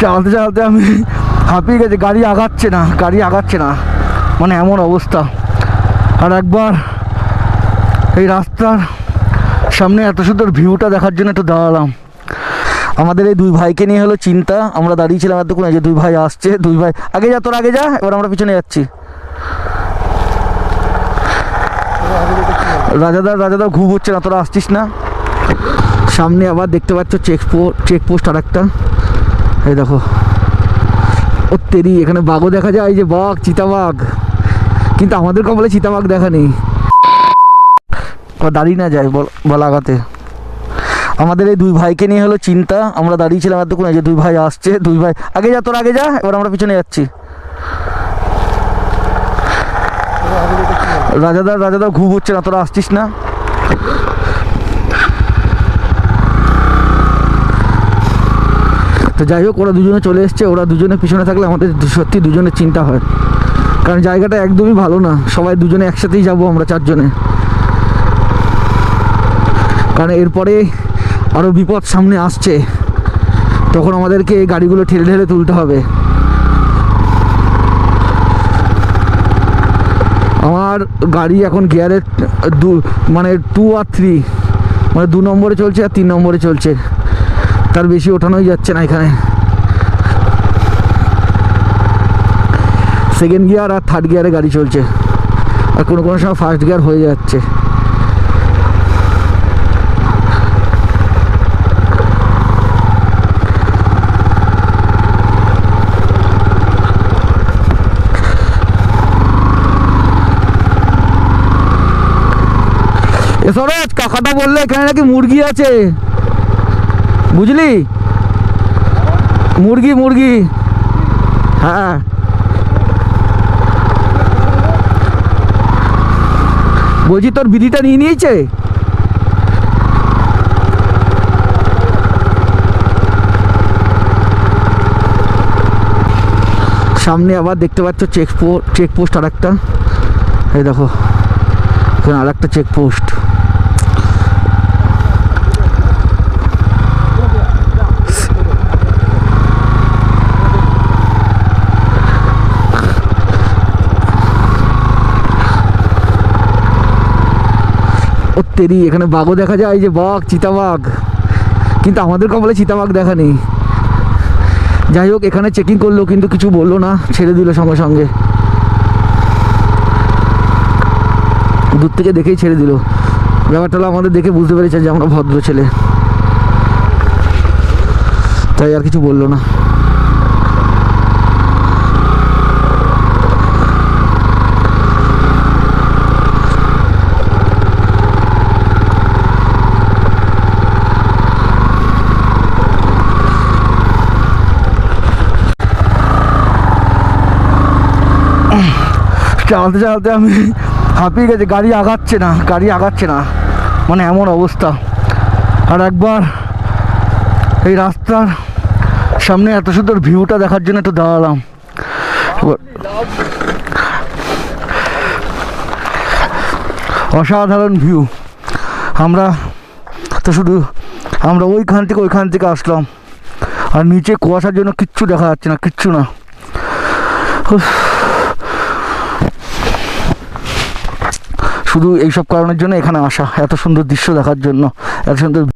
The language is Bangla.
চালাতে চালাতে আমি হাঁপিয়ে গেছি, গাড়ি আগাচ্ছে না, গাড়ি আগাচ্ছে না। মানে এমন অবস্থা। আর একবার এই রাস্তার সামনে এত সুন্দর ভিউটা দেখার জন্য একটু দাঁড়ালাম। আমাদের এই দুই ভাইকে নিয়ে হলো চিন্তা, আমরা দাঁড়িয়েছিলাম এতক্ষণ যে দুই ভাই আসছে, দুই ভাই আগে যা, তোর আগে যা, এবার আমরা পিছনে যাচ্ছি। রাজাদার রাজাদার ঘুম হচ্ছে না, তোরা আসছিস না? সামনে আবার দেখতে পাচ্ছ চেক চেক পোস্ট আর একটা এই দেখো। ও তেরি, এখানে বাঘও দেখা যায় যে বাঘ, চিতাবাঘ। কিন্তু আমাদের কমলে চিতাবাঘ দেখা নেই। দাঁড়িয়ে না যায় বল বলাগাতে আমাদের এই দুই ভাইকে নিয়ে হলো চিন্তা, আমরা দাঁড়িয়েছিলাম এতক্ষণ যে দুই ভাই আসছে, দুই ভাই আগে যা, তোর আগে যা, এবার আমরা পিছনে যাচ্ছি। রাজাদার রাজাদার ঘুম হচ্ছে না, তোরা আসছিস না? তো যাই হোক, ওরা দুজনে চলে এসছে। ওরা দুজনে পিছনে থাকলে আমাদের সত্যি দুজনের চিন্তা হয়। কারণ জায়গাটা একদমই ভালো না। সবাই দুজনে একসাথেই যাব আমরা চারজনে। কারণ এরপরে আরও বিপদ সামনে আসছে। তখন আমাদেরকে গাড়িগুলো ঠেলে ঠেলে তুলতে হবে। আমার গাড়ি এখন গিয়ারের দু মানে টু আর থ্রি মানে দু নম্বরে চলছে আর তিন নম্বরে চলছে। তার বেশি ওঠানোই যাচ্ছে না এখানে। সেকেন্ড গিয়ার আর থার্ড গিয়ারে গাড়ি চলছে। আর কোনো কোনো সময় ফার্স্ট গিয়ার হয়ে যাচ্ছে। সরোজ কাকাটা বললে এখানে নাকি মুরগি আছে। বুঝলি? মুরগি মুরগি। হ্যাঁ। বলছি, তোর বিড়িটা নিয়ে নিয়েছে? সামনে আবার দেখতে পাচ্ছ চেক চেক পোস্ট আর একটা এই দেখো, এখানে আর একটা চেক ও তেরি এখানে বাঘও দেখা যায় যে বাঘ, চিতাবাঘ। কিন্তু আমাদের কপালে চিতাবাঘ দেখা নেই। যাই হোক, এখানে চেকিং করল, কিন্তু কিছু বলল না, ছেড়ে দিল সঙ্গে সঙ্গে। দূর থেকে দেখেই ছেড়ে দিল। ব্যাপারটা হলো আমাদের দেখে বুঝতে পেরেছে যে আমরা ভদ্র ছেলে। তাই আর কিছু বলল না। চালাতে চালাতে আমি হাঁপিয়ে গেছি, গাড়ি আগাচ্ছে না, গাড়ি আগাচ্ছে না। মানে এমন অবস্থা। আর একবার এই রাস্তার সামনে এত সুন্দর ভিউটা দেখার জন্য একটু দাঁড়ালাম। অসাধারণ ভিউ আমরা তো শুধু আমরা ওইখান থেকে ওইখান থেকে আসলাম। আর নিচে কুয়াশার জন্য কিচ্ছু দেখা যাচ্ছে না, কিচ্ছু না। শুধু এইসব কারণের জন্য এখানে আসা এত সুন্দর দৃশ্য দেখার জন্য এত সুন্দর